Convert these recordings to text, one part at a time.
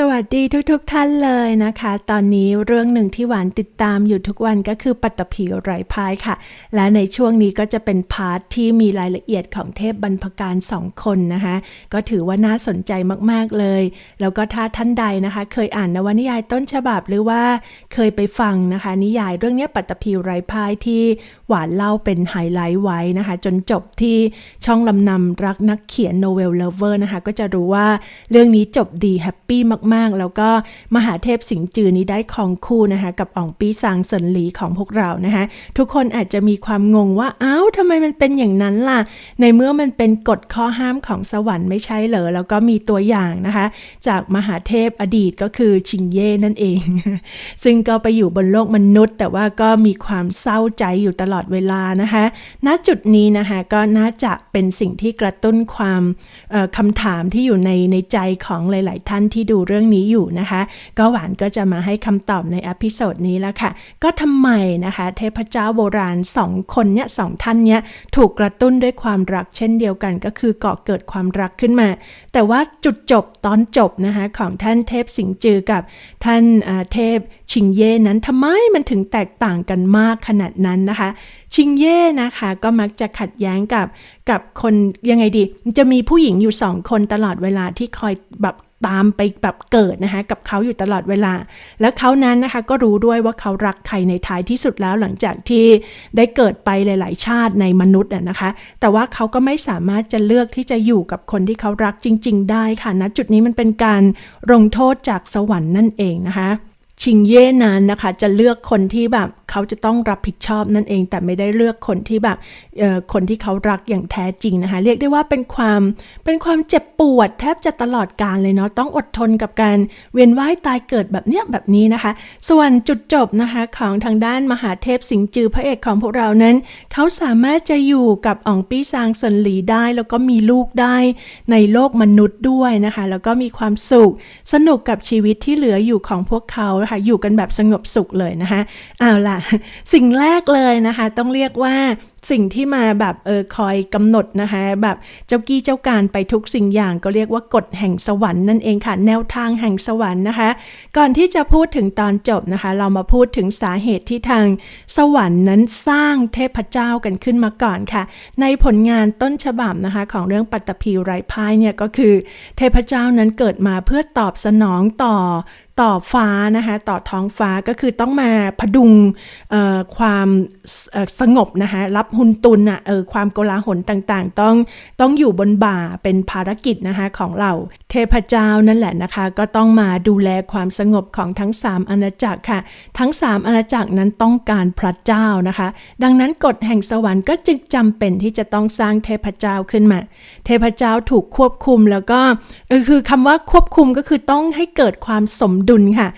so วัสดีทุกๆทท่านเลยนะคะ ตอนนี้เรื่องหนึ่งที่หวานติดตามอยู่ทุกวันก็คือปัตตภีไร้พายค่ะ และในช่วงนี้ก็จะเป็นพาร์ทที่มีรายละเอียดของเทพบรรพการสองคนนะคะ ก็ถือว่าน่าสนใจมากๆเลย แล้วก็ถ้าท่านใดนะคะ เคยอ่านนวนิยายต้นฉบับหรือว่าเคยไปฟังนะคะ นิยายเรื่องนี้ปัตตภีไร้พายที่หวานเล่าเป็นไฮไลท์ไว้นะคะ จนจบที่ช่องลำนำรักนักเขียนโนเวลเลเวอร์นะคะ ก็จะรู้ว่าเรื่องนี้จบดีแฮปปี้มากแล้วก็มหาเทพสิงจือนี้ได้คองคู่นะคะกับอ่องปีซางเซินหลีของพวกเรานะคะทุกคนอาจจะมีความงงว่าอ้าวทำไมมันเป็นอย่างนั้นล่ะ ในเมื่อมันเป็นกฎข้อห้ามของสวรรค์ไม่ใช่เหรอแล้วก็มีตัวอย่างนะคะ จากมหาเทพอดีตก็คือชิงเย่นั่นเอง ซึ่งก็ไปอยู่บนโลกมนุษย์ แต่ว่าก็มีความเศร้าใจอยู่ตลอดเวลานะคะณจุดนี้นะคะก็น่าจะเป็นสิ่งที่กระตุ้นความคำถามที่อยู่ในในใจของหลาย ๆ ท่านที่ดูเรื่องนี้อยู่นะคะ ก็หวานก็จะมาให้คำตอบในอพิโซดนี้แล้วค่ะ ก็ทำไมนะคะ เทพเจ้าโบราณสองคนเนี่ยสองท่านเนี่ยถูกกระตุ้นด้วยความรักเช่นเดียวกันก็คือก่อเกิดความรักขึ้นมา แต่ว่าจุดจบตอนจบนะคะของท่านเทพสิงจือกับท่านเทพชิงเย่นั้นทำไมมันถึงแตกต่างกันมากขนาดนั้นนะคะ ชิงเย่นะคะก็มักจะขัดแย้งกับกับคนยังไงดี จะมีผู้หญิงอยู่สองคนตลอดเวลาที่คอยแบบ ตามไปแบบเกิดนะคะกับเขาอยู่ตลอดเวลา แล้วเขานั้นนะคะก็รู้ด้วยว่าเขารักใครในท้ายที่สุดแล้วหลังจากที่ได้เกิดไปหลาย ๆ ชาติในมนุษย์นะคะ แต่ว่าเขาก็ไม่สามารถจะเลือกที่จะอยู่กับคนที่เขารักจริง ๆ ได้ค่ะณจุดนี้มันเป็นการลงโทษจากสวรรค์นั่นเองนะคะ ชิงเย่นั้นนะคะจะเลือกคนที่แบบเขาจะต้องรับผิดชอบนั่นเอง แต่ไม่ได้เลือกคนที่แบบคนที่เขารักอย่างแท้จริงนะคะ เรียกได้ว่าเป็นความเป็นความเจ็บปวดแทบจะตลอดกาลเลยเนาะต้องอดทนกับการเวียนว่ายตายเกิดแบบเนี้ยแบบนี้นะคะ ส่วนจุดจบนะคะของทางด้านมหาเทพสิงจือพระเอกของพวกเรานั้น เขาสามารถจะอยู่กับอ่องปี้ซางเซินหลีได้ แล้วก็มีลูกได้ในโลกมนุษย์ด้วยนะคะ แล้วก็มีความสุขสนุกกับชีวิตที่เหลืออยู่ของพวกเขาค่ะ อยู่กันแบบสงบสุขเลยนะคะเอาล่ะ สิ่งแรกเลยนะคะ ต้องเรียกว่า สิ่งที่มาแบบเออคอยกำหนดนะคะแบบเจ้ากี้เจ้าการไปทุกสิ่งอย่างก็เรียกว่ากฎแห่งสวรรค์นั่นเองค่ะ แนวทางแห่งสวรรค์นะคะ ก่อนที่จะพูดถึงตอนจบนะคะ เรามาพูดถึงสาเหตุที่ทางสวรรค์นั้นสร้างเทพเจ้ากันขึ้นมาก่อนค่ะ ในผลงานต้นฉบับนะคะของเรื่องปัตตภีไรพายเนี่ยก็คือ เทพเจ้านั้นเกิดมาเพื่อตอบสนองต่อต่อฟ้านะคะต่อท้องฟ้าก็คือต้องมาพดุงความสงบนะคะรับหุนตุนอะเออความโกลาหลต่างๆ ต้องต้องอยู่บนบ่าเป็นภารกิจนะคะของเราเทพเจ้านั่นแหละนะคะ ก็ต้องมาดูแลความสงบของทั้ง 3 อาณาจักรค่ะ ทั้ง 3 อาณาจักรนั้นต้องการพระเจ้านะคะ ดังนั้นกฎแห่งสวรรค์ก็จึงจำเป็นที่จะต้องสร้างเทพเจ้าขึ้นมา เทพเจ้าถูกควบคุมแล้วก็คือคำว่าควบคุมก็คือต้องให้เกิดความสมดุลค่ะ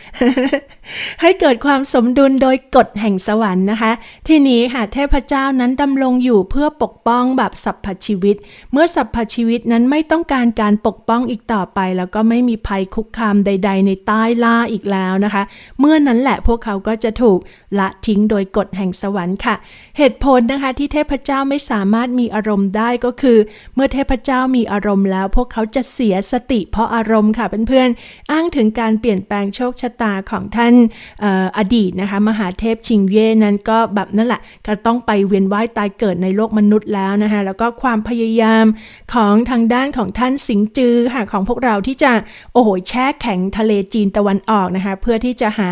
ให้เกิดความสมดุลโดยกฎแห่งสวรรค์นะคะ ทีนี้ค่ะเทพเจ้านั้นดำรงอยู่เพื่อปกป้องแบบสัพพชีวิต เมื่อสัพพชีวิตนั้นไม่ต้องการการปกป้องอีกต่อไป แล้วก็ไม่มีภัยคุกคามใด ๆ ในใต้ล่าอีกแล้วนะคะ เมื่อนั้นแหละพวกเขาก็จะถูกละทิ้งโดยกฎแห่งสวรรค์ค่ะ เหตุผลนะคะที่เทพเจ้าไม่สามารถมีอารมณ์ได้ก็คือ เมื่อเทพเจ้ามีอารมณ์แล้ว พวกเขาจะเสียสติเพราะอารมณ์ค่ะเพื่อนๆอ้างถึงการเปลี่ยนแปลงโชคชะตาของท่านอดีตนะคะมหาเทพชิงเย่นั้นก็แบบนั่นแหละก็ต้องไปเวียนว่ายตายเกิดในโลกมนุษย์แล้วนะคะแล้วก็ความพยายามของทางด้านของท่านสิงจือค่ะของพวกเราที่จะโอ้โหแช่แข็งทะเลจีนตะวันออกนะคะเพื่อที่จะหา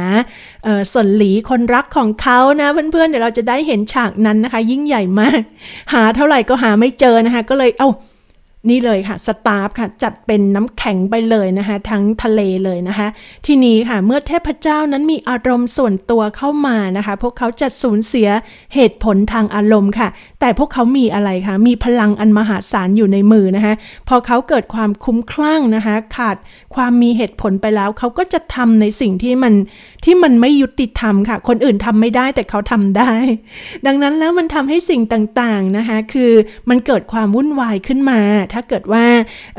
ส่วนหลีคนรักของเขานะเพื่อนๆเดี๋ยวเราจะได้เห็นฉากนั้นนะคะ ยิ่งใหญ่มาก หาเท่าไหร่ก็หาไม่เจอนะคะก็เลยเอา้า นี่เลยค่ะสตาฟค่ะจัดเป็นน้ำแข็งไปเลยนะคะ ทั้งทะเลเลยนะคะ ทีนี้ค่ะเมื่อเทพเจ้านั้นมีอารมณ์ส่วนตัวเข้ามานะคะ พวกเขาจะสูญเสียเหตุผลทางอารมณ์ค่ะ แต่พวกเขามีอะไรคะมีพลังอันมหาศาลอยู่ในมือนะคะ พอเขาเกิดความคุ้มคลั่งนะคะ ขาดความมีเหตุผลไปแล้ว เขาก็จะทำในสิ่งที่มันที่มันไม่ยุติธรรมค่ะ คนอื่นทำไม่ได้แต่เขาทำได้ ดังนั้นแล้วมันทำให้สิ่งต่างๆนะคะ คือมันเกิดความวุ่นวายขึ้นมาถ้าเกิดว่า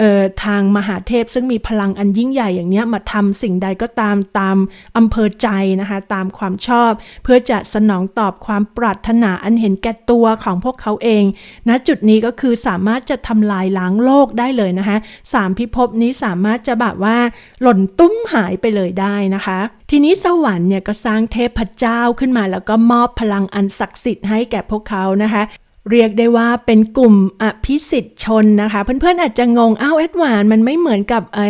ออทางมหาเทพซึ่งมีพลังอันยิ่งใหญ่อย่างนี้มาทำสิ่งใดก็ตามตามอำเภอใจนะคะตามความชอบ เพื่อจะสนองตอบความปรารถนาอันเห็นแก่ตัวของพวกเขาเองณจุดนี้ก็คือสามารถจะทำลายล้างโลกได้เลยนะคะสามพิภพนี้สามารถจะแบบว่า หล่นตุ้มหายไปเลยได้นะคะ ทีนี้สวรรค์เนี่ยก็สร้างเทพเจ้าขึ้นมาแล้วก็มอบพลังอันศักดิ์สิทธิ์ให้แก่พวกเขานะคะ เรียกได้ว่าเป็นกลุ่มอภิสิทธิชนนะคะ เพื่อนๆอาจจะงงอ้าวเอ็ดวานมันไม่เหมือนกับไอ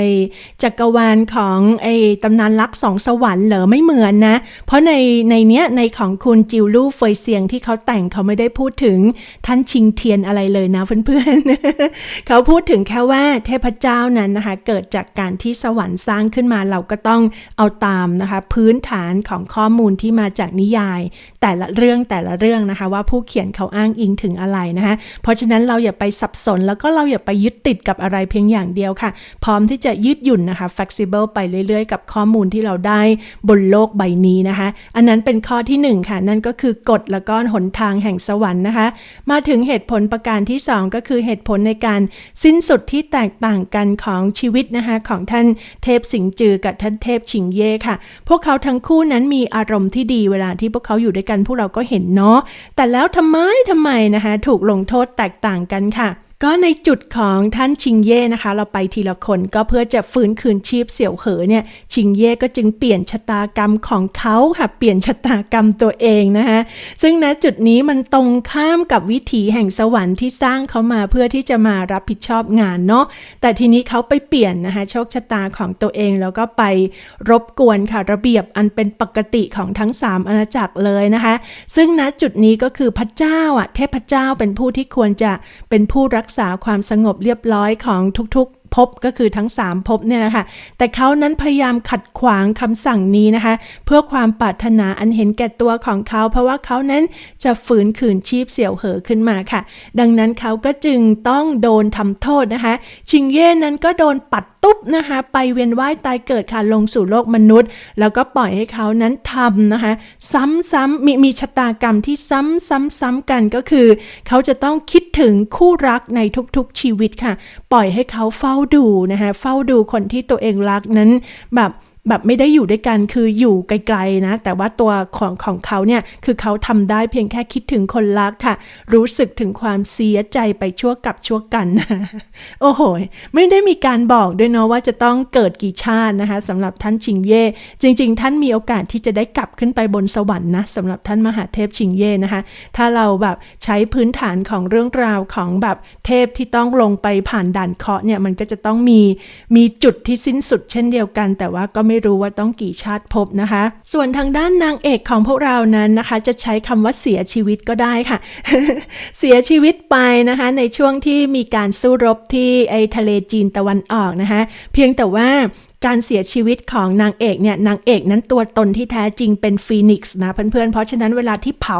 จักรวาลของไอตำนานรักสองสวรรค์เหรอไม่เหมือนนะ เพราะในในเนี้ยในของคุณจิวลู่เฟยเซียงที่เขาแต่งเขาไม่ได้พูดถึงท่านชิงเทียนอะไรเลยนะเพื่อนๆ เขาพูดถึงแค่ว่าเทพเจ้านั้นนะคะ เกิดจากการที่สวรรค์สร้างขึ้นมาเราก็ต้องเอาตามนะคะ พื้นฐานของข้อมูลที่มาจากนิยาย แต่ละเรื่องแต่ละเรื่องนะคะ ว่าผู้เขียนเขาอ้างอิงถึงอะไรนะคะเพราะฉะนั้นเราอย่าไปสับสน แล้วก็เราอย่าไปยึดติดกับอะไรเพียงอย่างเดียวค่ะ พร้อมที่จะยืดหยุ่นนะคะ flexible ไปเรื่อยๆ กับข้อมูลที่เราได้บนโลกใบนี้นะคะ อันนั้นเป็นข้อที่หนึ่งค่ะ นั่นก็คือกฎแล้วก็หนทางแห่งสวรรค์นะคะ มาถึงเหตุผลประการที่สองก็คือเหตุผลในการสิ้นสุดที่แตกต่างกันของชีวิตนะคะของท่านเทพสิงจือกับท่านเทพชิงเย่ค่ะ พวกเขาทั้งคู่นั้นมีอารมณ์ที่ดีเวลาที่พวกเขาอยู่ด้วยกันพวกเราก็เห็นเนาะแต่แล้วทำไมทำไมนะคะ ถูกลงโทษแตกต่างกันค่ะ ก็ในจุดของท่านชิงเย่นะคะ เราไปทีละคนก็เพื่อจะฟื้นคืนชีพเสี่ยวเหอเนี่ยชิงเย่ก็จึงเปลี่ยนชะตากรรมของเขาค่ะเปลี่ยนชะตากรรมตัวเองนะคะซึ่งณจุดนี้มันตรงข้ามกับวิถีแห่งสวรรค์ที่สร้างเขามาเพื่อที่จะมารับผิดชอบงานเนาะแต่ทีนี้เขาไปเปลี่ยนนะคะโชคชะตาของตัวเองแล้วก็ไปรบกวนค่ะระเบียบอันเป็นปกติของทั้ง 3 อาณาจักรเลยนะคะ ซึ่งณจุดนี้ก็คือพระเจ้าอะเทพเจ้าเป็นผู้ที่ควรจะเป็นผู้รักษาความสงบเรียบร้อยของทุก ภพก็คือทั้ง 3ภพเนี่ยนะคะแต่เขานั้นพยายามขัดขวางคำสั่งนี้นะคะ เพื่อความปรารถนาอันเห็นแก่ตัวของเขา เพราะว่าเขานั้นจะฝืนขืนชีพเสี่ยวเหอขึ้นมาค่ะ ดังนั้นเขาก็จึงต้องโดนทำโทษนะคะ ชิงเย่นั้นก็โดนปัดตุ๊บนะคะไปเวียนว่ายตายเกิดค่ะลงสู่โลกมนุษย์ แล้วก็ปล่อยให้เขานั้นทำนะคะ ซ้ำๆมีมีชะตากรรมที่ซ้ำๆๆกันก็คือ เขาจะต้องคิดถึงคู่รักในทุกๆชีวิตค่ะ ปล่อยให้เขาเฝ้าดูนะคะเฝ้าดูคนที่ตัวเองรักนั้นแบบ แบบไม่ได้อยู่ด้วยกันคืออยู่ไกลๆนะ แต่ว่าตัวของของเขาเนี่ยคือเขาทำได้เพียงแค่คิดถึงคนรักค่ะ รู้สึกถึงความเสียใจไปชั่วกับชั่วกันโอ้โห ไม่ได้มีการบอกด้วยเนาะว่าจะต้องเกิดกี่ชาตินะคะสำหรับท่านชิงเย่จริง ๆ ท่านมีโอกาสที่จะได้กลับขึ้นไปบนสวรรค์นะสำหรับท่านมหาเทพชิงเย่นะคะ ถ้าเราแบบใช้พื้นฐานของเรื่องราวของแบบเทพที่ต้องลงไปผ่านด่านเคาะเนี่ยมันก็จะต้องมีมีจุดที่สิ้นสุดเช่นเดียวกัน แต่ว่าก็ไม่รู้ว่าต้องกี่ชาติภพนะคะ ส่วนทางด้านนางเอกของพวกเรานั้นนะคะ จะใช้คำว่าเสียชีวิตก็ได้ค่ะ เสียชีวิตไปนะคะ ในช่วงที่มีการสู้รบที่ไอทะเลจีนตะวันออกนะคะ เพียงแต่ว่า การเสียชีวิตของนางเอกเนี่ยนางเอกนั้นตัวตนที่แท้จริงเป็นฟีนิกซ์นะเพื่อนๆ เพราะฉะนั้นเวลาที่เผา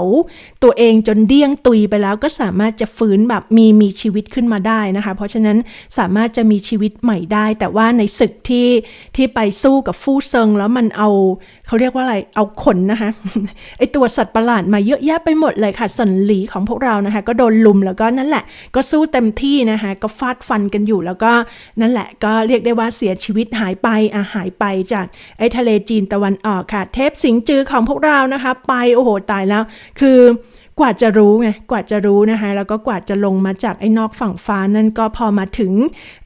ตัวเองจนเดี้ยงตุยไปแล้วก็สามารถจะฟื้นแบบมีมีชีวิตขึ้นมาได้นะคะ เพราะฉะนั้นสามารถจะมีชีวิตใหม่ได้ แต่ว่าในศึกที่ที่ไปสู้กับฟู่เซิงแล้วมันเอาเขาเรียกว่าอะไรเอาขนนะคะไอตัวสัตว์ประหลาดมาเยอะแยะไปหมดเลยค่ะสันหลีของพวกเรานะคะ ก็โดนลุมแล้วก็นั่นแหละ ก็สู้เต็มที่นะคะก็ฟาดฟันกันอยู่แล้วก็นั่นแหละก็เรียกได้ว่าเสียชีวิตหายไปอะหายไปจากไอ้ทะเลจีนตะวันออกค่ะ เทปสิงจือของพวกเรานะคะ ไปโอ้โหตายแล้ว คือ กว่าจะรู้ไงกว่าจะรู้นะคะแล้วก็กว่าจะลงมาจากไอ้นอกฝั่งฟ้านั่นก็พอมาถึง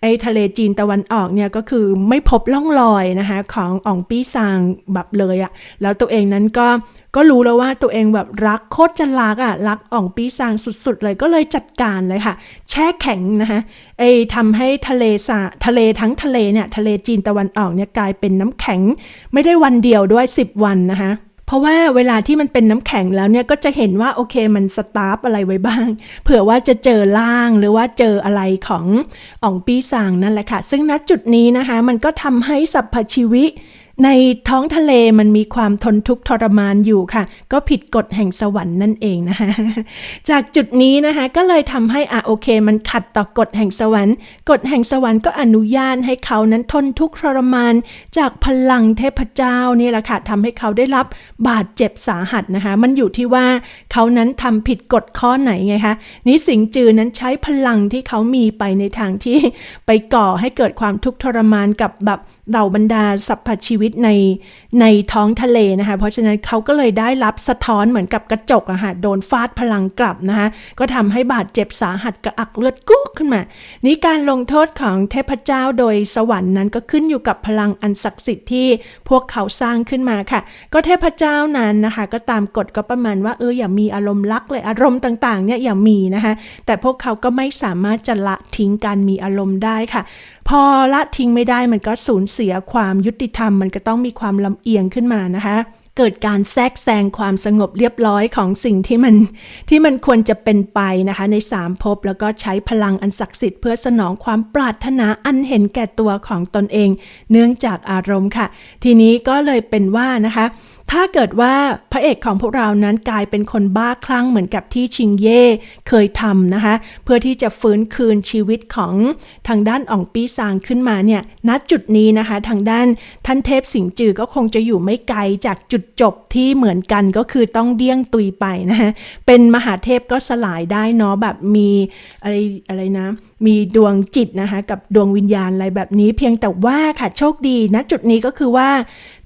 ไอ้ทะเลจีนตะวันออกเนี่ยก็คือไม่พบล่องรอยนะคะของอ่องปี้ซางแบบเลยอะแล้วตัวเองนั้นก็ก็รู้แล้วว่าตัวเองแบบรักโคตรจะรักอะรักอ่องปีซางสุดๆ เลยก็เลยจัดการเลยค่ะ แช่แข็งนะคะไอ้ทำให้ทะเลสาทะเลทั้งทะเลเนี่ยทะเลจีนตะวันออกเนี่ยกลายเป็นน้ำแข็งไม่ได้วันเดียวด้วย 10 วันนะคะ เพราะว่าเวลาที่มันเป็นน้ำแข็งแล้วเนี่ยก็จะเห็นว่าโอเคมันสตาร์ฟอะไรไว้บ้าง เผื่อว่าจะเจอล่างหรือว่าเจออะไรของอ่องปีสางนั่นแหละค่ะ ซึ่งณจุดนี้นะคะ มันก็ทำให้สรรพชีวิต ในท้องทะเลมันมีความทนทุกข์ทรมานอยู่ค่ะ ก็ผิดกฎแห่งสวรรค์นั่นเองนะคะจากจุดนี้นะคะก็เลยทำให้อะโอเค มันขัดต่อกฎแห่งสวรรค์กฎแห่งสวรรค์ก็อนุญาตให้เขานั้นทนทุกข์ทรมาน จากพลังเทพเจ้านี่แหละค่ะทำให้เขาได้รับบาดเจ็บสาหัสนะคะ มันอยู่ที่ว่าเขานั้นทำผิดกฎข้อไหนไงคะนี่สิงจือนั้นใช้พลังที่เขามีไปในทางที่ไปก่อให้เกิดความทุกข์ทรมานกับแบบ เหล่าบรรดาสรรพชีวิตในในท้องทะเลนะคะ เพราะฉะนั้นเขาก็เลยได้รับสะท้อนเหมือนกับกระจกอะค่ะโดนฟาดพลังกลับนะคะก็ทำให้บาดเจ็บสาหัสกระอักเลือดกุ๊กขึ้นมา นี่การลงโทษของเทพเจ้าโดยสวรรค์นั้นก็ขึ้นอยู่กับพลังอันศักดิ์สิทธิ์ที่พวกเขาสร้างขึ้นมาค่ะ ก็เทพเจ้านั้นนะคะ ก็ตามกฎก็ประมาณว่าเอออย่ามีอารมณ์รักเลยอารมณ์ต่างๆเนี่ยอย่ามีนะคะแต่พวกเขาก็ไม่สามารถจะละทิ้งการมีอารมณ์ได้ค่ะ พอละทิ้งไม่ได้มันก็สูญเสียความยุติธรรม มันก็ต้องมีความลำเอียงขึ้นมานะคะเกิดการแทรกแซงความสงบเรียบร้อยของสิ่งที่มันที่มันควรจะเป็นไปนะคะในสามภพแล้วก็ใช้พลังอันศักดิ์สิทธิ์เพื่อสนองความปรารถนาอันเห็นแก่ตัวของตนเอง เนื่องจากอารมณ์ค่ะ ทีนี้ก็เลยเป็นว่านะคะ ถ้าเกิดว่าพระเอกของพวกเรานั้นกลายเป็นคนบ้าคลั่งเหมือนกับที่ชิงเย่เคยทำนะคะ เพื่อที่จะฟื้นคืนชีวิตของทางด้านอ่องปีซางขึ้นมาเนี่ยณจุดนี้นะคะ ทางด้านท่านเทพสิงจือก็คงจะอยู่ไม่ไกลจากจุดจบที่เหมือนกันก็คือต้องเดี้ยงตุยไปนะคะเป็นมหาเทพก็สลายได้เนาะแบบมีอะไรอะไรนะมีดวงจิตนะคะกับดวงวิญญาณอะไรแบบนี้ เพียงแต่ว่าค่ะโชคดีณจุดนี้ก็คือว่า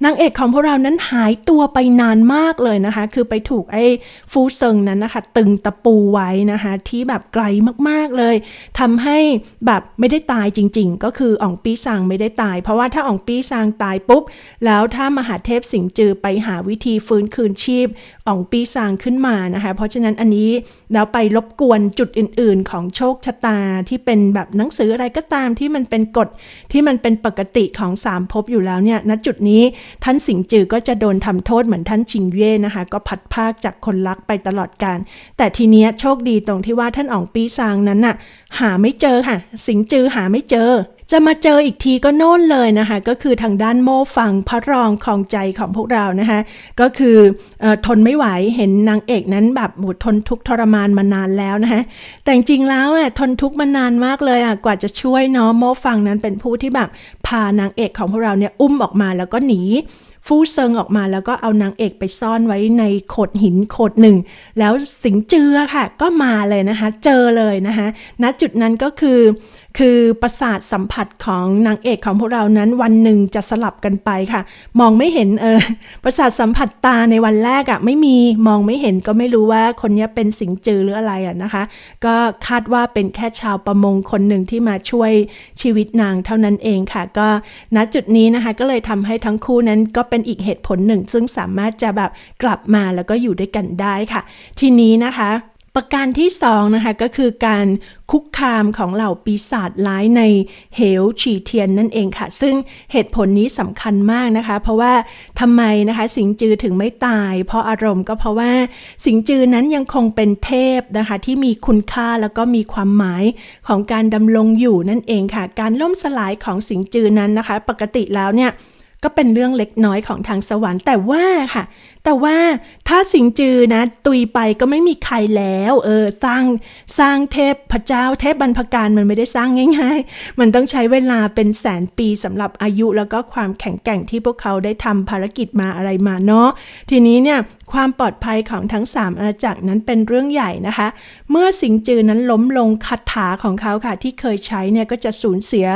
นางเอกของพวกเรานั้นหายตัวไปนานมากเลยนะคะ คือไปถูกไอ้ฟูเซิงนั้นนะคะ ตึงตะปูไว้นะคะที่แบบไกลมากๆเลยทำให้แบบไม่ได้ตายจริง ๆ ก็คืออ่องปีซางไม่ได้ตาย เพราะว่าถ้าอ่องปีซางตายปุ๊บ แล้วถ้ามหาเทพสิงจือไปหาวิธีฟื้นคืนชีพอ่องปีซางขึ้นมานะคะ เพราะฉะนั้นอันนี้แล้วไปรบกวนจุดอื่น ๆ ของโชคชะตาที่เป็นแบบหนังสืออะไรก็ตามที่มันเป็นกฎที่มันเป็นปกติของสามภพอยู่แล้วเนี่ยณจุดนี้ท่านสิงจือก็จะโดนทำโทษเหมือนท่านชิงเย่นะคะ ก็พัดภาคจากคนรักไปตลอดการแต่ทีเนี้ยโชคดีตรงที่ว่าท่านอ๋องปีซางนั้นน่ะหาไม่เจอค่ะ สิงจือหาไม่เจอ จะมาเจออีกทีก็โน่นเลยนะคะ ก็คือทางด้านโม่ฟังพระรองของใจของพวกเรานะคะ ก็คือออทนไม่ไหวเห็นนางเอกนั้นแบบโหทนทุกทรมานมานานแล้วนะคะแต่จริงแล้วอะทนทุกมานานมากเลยอะกว่าจะช่วยเนาะโม่ฟังนั้นเป็นผู้ที่แบบพานางเอกของพวกเราเนี่ยอุ้มออกมาแล้วก็หนี ฟูเซิงออกมาแล้วก็เอานางเอกไปซ่อนไว้ในโขดหินโขดหนึ่ง แล้วสิงเจือค่ะ ก็มาเลยนะคะ เจอเลยนะคะณจุดนั้นก็คือ คือประสาทสัมผัสของนางเอกของพวกเรานั้นวันหนึ่งจะสลับกันไปค่ะ มองไม่เห็นเออประสาทสัมผัสตาในวันแรกอะ่ะไม่มีมองไม่เห็นก็ไม่รู้ว่าคนนี้เป็นสิงจือหรืออะไรอะนะคะ ก็คาดว่าเป็นแค่ชาวประมงคนหนึ่งที่มาช่วยชีวิตนางเท่านั้นเองค่ะ ก็ณจุดนี้นะคะก็เลยทำให้ทั้งคู่นั้นก็เป็นอีกเหตุผลหนึ่ง ซึ่งสามารถจะแบบกลับมาแล้วก็อยู่ด้วยกันได้ค่ะ ทีนี้นะคะ ประการที่สองนะคะก็คือการคุกคามของเหล่าปีศาจร้ายในเหวฉีเทียนนั่นเองค่ะ ซึ่งเหตุผลนี้สำคัญมากนะคะ เพราะว่าทำไมนะคะสิงจือถึงไม่ตาย เพราะอารมณ์ก็เพราะว่าสิงจือนั้นยังคงเป็นเทพนะคะ ที่มีคุณค่าแล้วก็มีความหมายของการดำรงอยู่นั่นเองค่ะ การล่มสลายของสิงจือนั้นนะคะ ปกติแล้วเนี่ยก็เป็นเรื่องเล็กน้อยของทางสวรรค์แต่ว่าค่ะแต่ว่าถ้าสิงจือนะตุยไปก็ไม่มีใครแล้ว เออสร้างสร้างเทพพระเจ้าเทพบรรพการมันไม่ได้สร้างง่าย ๆ มันต้องใช้เวลาเป็นแสนปีสำหรับอายุแล้วก็ความแข็งแกร่งที่พวกเขาได้ทำภารกิจมาอะไรมาเนาะทีนี้เนี่ยความปลอดภัยของทั้ง 3 อาณาจักรนั้นเป็นเรื่องใหญ่นะคะ เมื่อสิงจือนั้นล้มลงคาถาของเขาค่ะ ที่เคยใช้เนี่ยก็จะสูญเสีย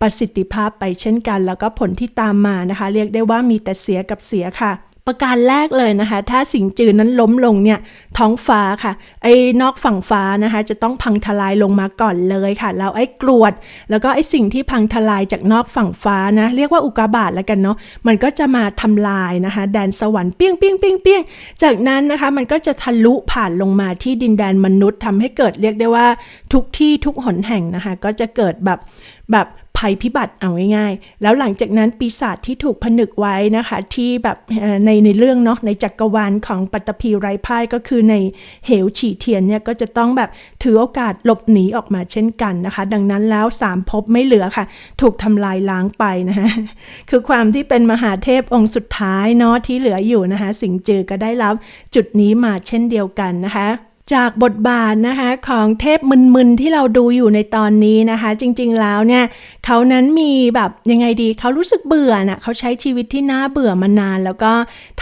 ประสิทธิภาพไปเช่นกัน แล้วก็ผลที่ตามมานะคะ เรียกได้ว่ามีแต่เสียกับเสียค่ะ ประการแรกเลยนะคะ ถ้าสิงจือนั้นล้มลงเนี่ย ท้องฟ้าค่ะ ไอ้นอกฝั่งฟ้านะคะ จะต้องพังทลายลงมาก่อนเลยค่ะ แล้วไอ้กรวด แล้วก็ไอ้สิ่งที่พังทลายจากนอกฝั่งฟ้านะ เรียกว่าอุกาบาตแล้วกันเนาะ มันก็จะมาทำลายนะคะ แดนสวรรค์เปี้ยงเปี้ยงเปี้ยงเปี้ยงจากนั้นนะคะ มันก็จะทะลุผ่านลงมาที่ดินแดนมนุษย์ทำให้เกิดเรียกได้ว่าทุกที่ทุกหนแห่งนะคะ ก็จะเกิดแบบแบบ ภัยพิบัติเอาง่ายๆ แล้วหลังจากนั้นปีศาจที่ถูกผนึกไว้นะคะ ที่แบบในในเรื่องเนาะในจักรวาลของปัตตภีไร้พ่ายก็คือในเหวฉีเทียนเนี่ยก็จะต้องแบบถือโอกาสหลบหนีออกมาเช่นกันนะคะ ดังนั้นแล้วสามภพไม่เหลือค่ะ ถูกทำลายล้างไปนะคะคือความที่เป็นมหาเทพองค์สุดท้ายเนาะที่เหลืออยู่นะคะ สิงจือก็ได้รับจุดนี้มาเช่นเดียวกันนะคะ จากบทบาทนะคะของเทพมึนๆที่เราดูอยู่ในตอนนี้นะคะ จริงๆแล้วเนี่ยเขานั้นมีแบบยังไงดีเขารู้สึกเบื่อน่ะเขาใช้ชีวิตที่น่าเบื่อมานาน แล้วก็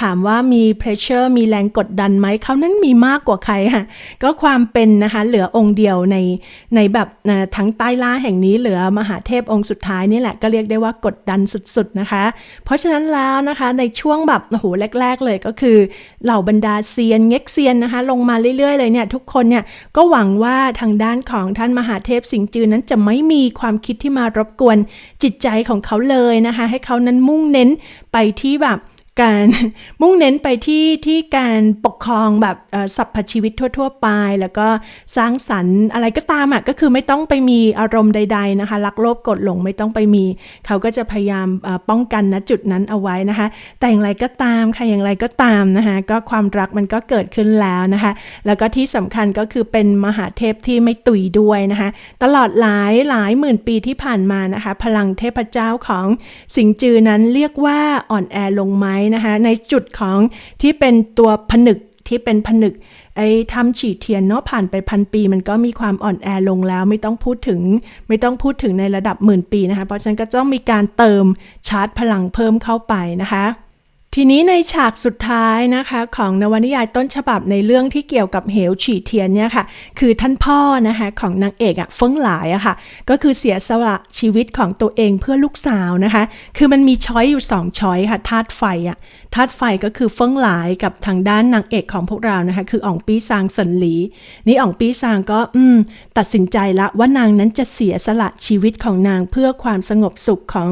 ถามว่ามี pressure มีแรงกดดันไหมเขานั้นมีมากกว่าใครค่ะก็ความเป็นนะคะเหลือองค์เดียวในในแบบทั้งใต้ล่าแห่งนี้เหลือมหาเทพองค์สุดท้ายนี่แหละก็เรียกได้ว่ากดดันสุดๆนะคะ เพราะฉะนั้นแล้วนะคะในช่วงแบบโอ้โหแรก ๆ เลยก็คือเหล่าบรรดาเซียนเง็กเซียนนะคะลงมาเรื่อยๆเลยเนี่ยทุกคนเนี่ยก็หวังว่าทางด้านของท่านมหาเทพสิงห์จือนั้นจะไม่มีความคิดที่มารบกวนจิตใจของเขาเลยนะคะ ให้เขานั้นมุ่งเน้นไปที่แบบ การมุ่งเน้นไปที่ที่การปกครองแบบสรรพชีวิตทั่ว ๆ ไป แล้วก็สร้างสรรค์อะไรก็ตามอะก็คือไม่ต้องไปมีอารมณ์ใด ๆนะคะรักโลภกดหลงไม่ต้องไปมี เขาก็จะพยายามป้องกันณจุดนั้นเอาไว้นะคะ แต่อย่างไรก็ตามค่ะอย่างไรก็ตามนะคะก็ความรักมันก็เกิดขึ้นแล้วนะคะ แล้วก็ที่สำคัญก็คือเป็นมหาเทพที่ไม่ตุยด้วยนะคะ ตลอดหลายหลายหมื่นปีที่ผ่านมานะคะ พลังเทพเจ้าของสิงจือนั้นเรียกว่าอ่อนแอลงไหมนะคะในจุดของที่เป็นตัวผนึกที่เป็นผนึกไอ้ทำฉีดเทียนเนาะผ่านไปพันปีมันก็มีความอ่อนแอลงแล้วไม่ต้องพูดถึง ไม่ต้องพูดถึงในระดับหมื่นปีนะคะ เพราะฉะนั้นก็ต้องมีการเติมชาร์จพลังเพิ่มเข้าไปนะคะ ทีนี้ในฉากสุดท้ายนะคะของนวนิยายต้นฉบับในเรื่องที่เกี่ยวกับเหวฉีเทียนเนี่ยค่ะ คือท่านพ่อนะคะของนางเอกอะเฟิงหลายอะค่ะ ก็คือเสียสละชีวิตของตัวเองเพื่อลูกสาวนะคะ คือมันมีช้อยอยู่สองช้อยค่ะธาตุไฟอะธาตุไฟก็คือเฟิงหลายกับทางด้านนางเอกของพวกเรานะคะ คืออ่องปี้ซางเซินหลี นี่อ่องปี้ซางก็อืมตัดสินใจละว่านางนั้นจะเสียสละชีวิตของนางเพื่อความสงบสุขของ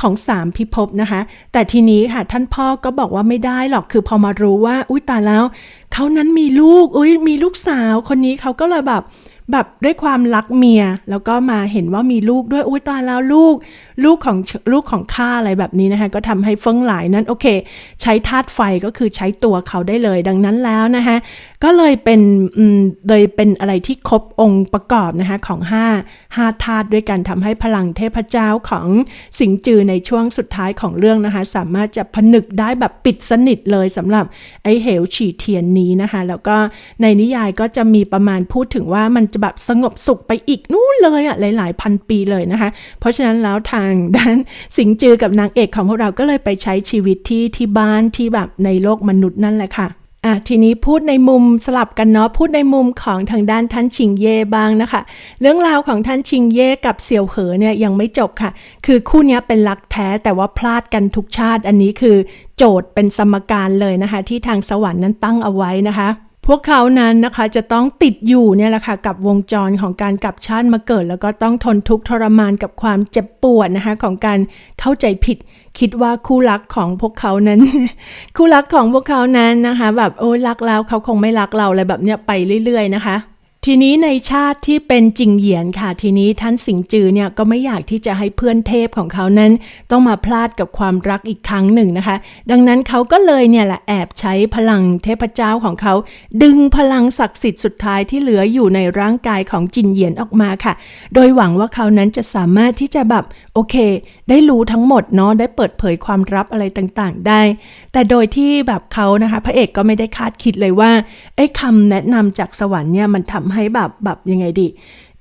ของสามพิภพนะคะ แต่ทีนี้ค่ะท่านพ่อก็บอกว่าไม่ได้หรอกคือพอมารู้ว่า อุ้ยตายแล้วเขานั้นมีลูกอุ้ยมีลูกสาวคนนี้เขาก็เลยแบบแบบด้วยความรักเมีย แล้วก็มาเห็นว่ามีลูกด้วยอุ้ยตายแล้วลูก ลูกของลูกของข้าอะไรแบบนี้นะคะก็ทำให้เฟิงหลายนั้นโอเค ใช้ธาตุไฟก็คือใช้ตัวเขาได้เลย ดังนั้นแล้วนะคะก็เลยเป็นเลยเป็นอะไรที่ครบองค์ประกอบนะคะของ5 5ธาตุด้วยกันทำให้พลังเทพเจ้าของสิงจือในช่วงสุดท้ายของเรื่องนะคะ สามารถจะผนึกได้แบบปิดสนิทเลยสำหรับไอเหวฉีเทียนนี้นะคะ แล้วก็ในนิยายก็จะมีประมาณพูดถึงว่ามันจะแบบสงบสุขไปอีกนู่นเลยอะหลาย ๆ พันปีเลยนะคะ เพราะฉะนั้นแล้วทางด้านสิงจือกับนางเอกของพวกเราก็เลยไปใช้ชีวิตที่ที่บ้านที่แบบในโลกมนุษย์นั่นแหละค่ะอะทีนี้พูดในมุมสลับกันเนาะพูดในมุมของทางด้านท่านชิงเย่บ้างนะคะ เรื่องราวของท่านชิงเย่กับเสี่ยวเหอเนี่ยยังไม่จบค่ะ คือคู่นี้เป็นรักแท้แต่ว่าพลาดกันทุกชาติ อันนี้คือโจทย์เป็นสมการเลยนะคะ ที่ทางสวรรค์นั้นตั้งเอาไว้นะคะ พวกเขานั้นนะคะจะต้องติดอยู่เนี่ยแหละค่ะกับวงจรของการกลับชาติมาเกิด แล้วก็ต้องทนทุกข์ทรมานกับความเจ็บปวดนะคะของการเข้าใจผิด คิดว่าคู่รักของพวกเขานั้น คู่รักของพวกเขานั้นนะคะ แบบโอ้ยรักแล้วเขาคงไม่รักเราอะไรแบบเนี้ยไปเรื่อย ๆ นะคะ ทีนี้ในชาติที่เป็นจิงเหยียนค่ะ ทีนี้ท่านสิงจือเนี่ยก็ไม่อยากที่จะให้เพื่อนเทพของเขานั้น ต้องมาพลาดกับความรักอีกครั้งหนึ่งนะคะ ดังนั้นเขาก็เลยเนี่ยแหละแอบใช้พลังเทพเจ้าของเขา ดึงพลังศักดิ์สิทธิ์สุดท้ายที่เหลืออยู่ในร่างกายของจินเหยียนออกมาค่ะ โดยหวังว่าเขานั้นจะสามารถที่จะแบบโอเค ได้รู้ทั้งหมดเนาะได้เปิดเผยความลับอะไรต่างๆ ได้ แต่โดยที่แบบเขานะคะ พระเอกก็ไม่ได้คาดคิดเลยว่าไอ้คำแนะนำจากสวรรค์เนี่ยมันทำให้แบบแบบยังไงดี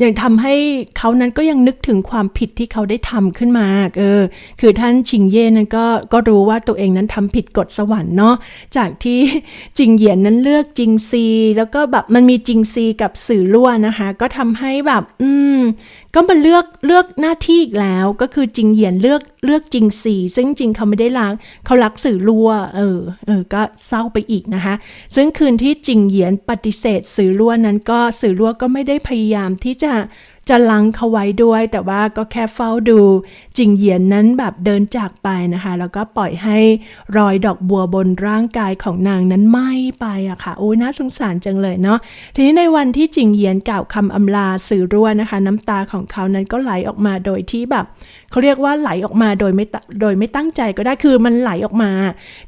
ยังทำให้เขานั้นก็ยังนึกถึงความผิดที่เขาได้ทำขึ้นมาเออคือท่านชิงเย่นั้นก็ก็รู้ว่าตัวเองนั้นทำผิดกฎสวรรค์เนาะจากที่จิงเหยียนนั้นเลือกจิงซี แล้วก็แบบมันมีจิงซีกับสื่อล่วนะคะ ก็ทำให้แบบ อืมก็มาเลือกเลือกหน้าที่อีกแล้วก็คือจิงเหยียนเลือกเลือกจิงสีซึ่งจริงเขาไม่ได้ล้างเขารักสื่อรั่วเออเออก็เศร้าไปอีกนะคะ ซึ่งคืนที่จิงเหยียนปฏิเสธสื่อรั่วนั้นก็สื่อรั่วก็ไม่ได้พยายามที่จะ จะลังเขาไว้ด้วย แต่ว่าก็แค่เฝ้าดูจิงเหยียนนั้นแบบเดินจากไปนะคะ แล้วก็ปล่อยให้รอยดอกบัวบนร่างกายของนางนั้นไหม้ไปอะค่ะโอ้ยน่าสงสารจังเลยเนาะทีนี้ในวันที่จิงเหยียนกล่าวคำอำลาสื่อรั่วนะคะ น้ำตาของเขานั้นก็ไหลออกมาโดยที่แบบเขาเรียกว่าไหลออกมาโดยไม่โดยไม่ตั้งใจก็ได้คือมันไหลออกมา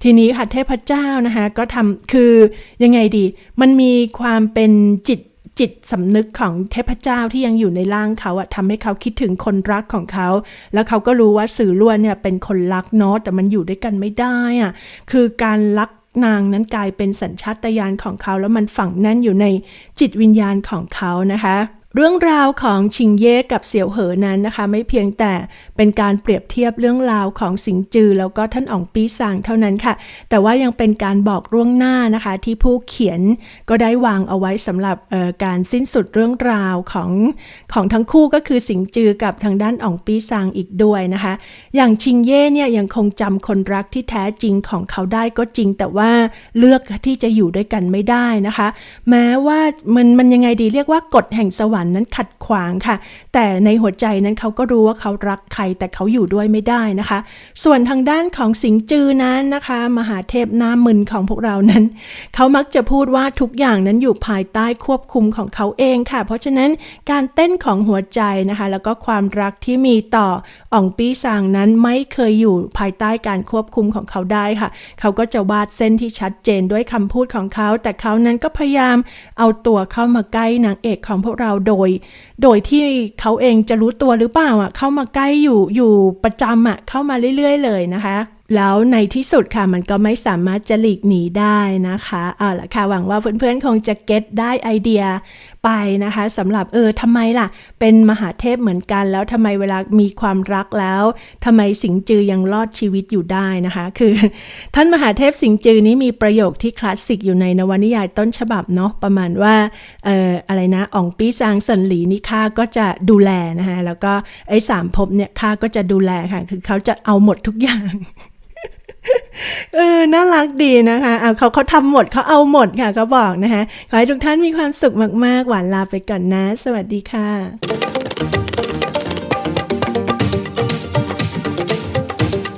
ทีนี้ค่ะเทพเจ้านะคะ ก็ทำคือยังไงดี มันมีความเป็นจิต จิตสำนึกของเทพเจ้าที่ยังอยู่ในร่างเขาอะทำให้เขาคิดถึงคนรักของเขา แล้วเขาก็รู้ว่าสื่อล้วนเนี่ยเป็นคนรักเนาะแต่มันอยู่ด้วยกันไม่ได้อะคือการรักนางนั้นกลายเป็นสัญชาตญาณของเขา แล้วมันฝังแน่นอยู่ในจิตวิญญาณของเขานะคะ เรื่องราวของชิงเย่กับเสี่ยวเหอนั้นนะคะ ไม่เพียงแต่เป็นการเปรียบเทียบเรื่องราวของสิงจือ แล้วก็ท่านอ๋องปีซางเท่านั้นค่ะ แต่ว่ายังเป็นการบอกล่วงหน้านะคะ ที่ผู้เขียนก็ได้วางเอาไว้สำหรับการสิ้นสุดเรื่องราวของของทั้งคู่ก็คือสิงจือกับทางด้านอ๋องปีซางอีกด้วยนะคะ อย่างชิงเย่เนี่ยยังคงจำคนรักที่แท้จริงของเขาได้ก็จริง แต่ว่าเลือกที่จะอยู่ด้วยกันไม่ได้นะคะ แม้ว่ามันมันยังไงดีเรียกว่ากฎแห่งสวรรค์นั้นขัดขวางค่ะ แต่ในหัวใจนั้นเขาก็รู้ว่าเขารักใครแต่เขาอยู่ด้วยไม่ได้นะคะ ส่วนทางด้านของสิงจือนั้นนะคะ มหาเทพหน้ามึนของพวกเรานั้น เขามักจะพูดว่าทุกอย่างนั้นอยู่ภายใต้ควบคุมของเขาเองค่ะ เพราะฉะนั้นการเต้นของหัวใจนะคะ แล้วก็ความรักที่มีต่ออ่องปี้ซางนั้นไม่เคยอยู่ภายใต้การควบคุมของเขาได้ค่ะ เขาก็จะวาดเส้นที่ชัดเจนด้วยคำพูดของเขา แต่เขานั้นก็พยายามเอาตัวเข้ามาใกล้นางเอกของพวกเราโดย โดยที่เขาเองจะรู้ตัวหรือเปล่าอะเข้ามาใกล้อยู่อยู่ประจำอะเข้ามาเรื่อย ๆ เลยนะคะ แล้วในที่สุดค่ะมันก็ไม่สามารถจะหลีกหนีได้นะคะเอาละค่ะหวังว่าเพื่อนๆคงจะเก็ตได้ไอเดียไปนะคะสำหรับเออทำไมล่ะ เป็นมหาเทพเหมือนกัน แล้วทำไมเวลามีความรักแล้วทำไมสิงจือยังรอดชีวิตอยู่ได้นะคะ คือ ท่านมหาเทพสิงจือนี้มีประโยคที่คลาสสิกอยู่ในนวนิยายต้นฉบับเนาะประมาณว่าเอออะไรนะอ่องปี้ซางเซินหลีนี่ข้าก็จะดูแลนะคะแล้วก็ไอ้สามภพเนี่ยข้าก็จะดูแลค่ะคือเขาจะเอาหมดทุกอย่าง เออ น่ารักดีนะคะอะเขาเขาทำหมดเขาเอาหมดค่ะเขาบอกนะคะ ขอให้ทุกท่านมีความสุขมาก ๆ หวานลาไปก่อนนะ สวัสดีค่ะ